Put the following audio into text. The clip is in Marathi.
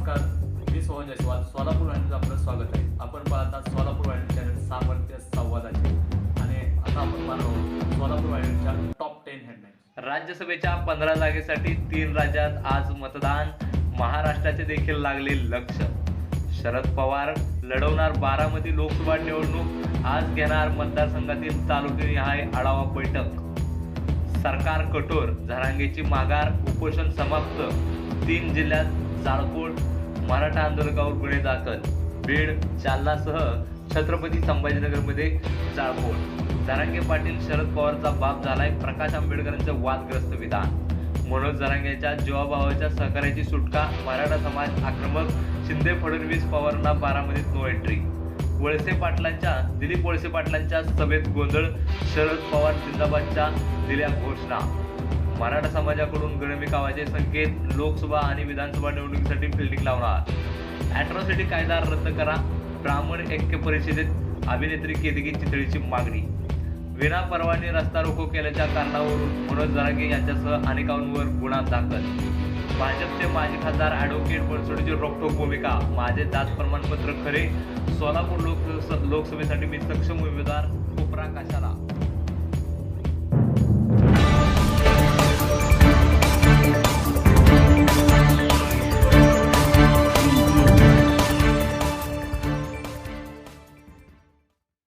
नमस्कार. मी सोहन जयस्वाल. सोलापूर वाहिनीचं आपलं स्वागत आहे. आपण पाहतात सोलापूर वाहिनी चॅनल सामर्थ्य संवादाचे. आणि आता आपण पाहणार आहोत सोलापूर वाहिनीच्या टॉप टेन हेडलाईन राज्यसभेच्या पंधरा जागेसाठी तीन राज्यात आज मतदान. महाराष्ट्राचे देखील लागले लक्ष. शरद पवार लढवणार बारामती लोकसभा निवडणूक. आज घेणार मतदारसंघातील तालुक्यानिहाय आढावा बैठक. सरकार कठोर. झरांगेची माघार उपोषण समाप्त. तीन जिल्ह्यात जाळपोळ मराठा आंदोलकावर गुन्हे दाखल बीड जालनासह छत्रपती संभाजीनगरमध्ये जाळपोळ. जरांगे पाटील शरद पवारचा बाप झालाय प्रकाश आंबेडकरांचं वादग्रस्त विधान. मनोज जरांगेच्या जीवाभावाच्या सहकार्याची सुटका मराठा समाज आक्रमक शिंदे फडणवीस पवारांना बारामतीत नो एंट्री वळसे पाटलांच्या दिलीप वळसे पाटलांच्या सभेत गोंधळ शरद पवार जिंदाबादच्या दिल्या घोषणा. मराठा समाजाकडून गणविकावाचे संकेत लोकसभा आणि विधानसभा निवडणुकीसाठी फिल्डिंग लावणार. अॅट्रॉसिटी कायदा रद्द करा. ब्राह्मण ऐक्य परिषदेत अभिनेत्री केतकी चितळीची मागणी. विना परवाने रस्ता रोको केल्याच्या कारणावरून मनोज जरांगे यांच्यासह अनेकांवर गुन्हा दाखल. भाजपचे माजी खासदार ॲडव्होकेट बनसोडीची रोखठोक भूमिका. माझे जात प्रमाणपत्र खरे. सोलापूर लोक लोकसभेसाठी मी सक्षम उमेदवार. कोपरा कशाला?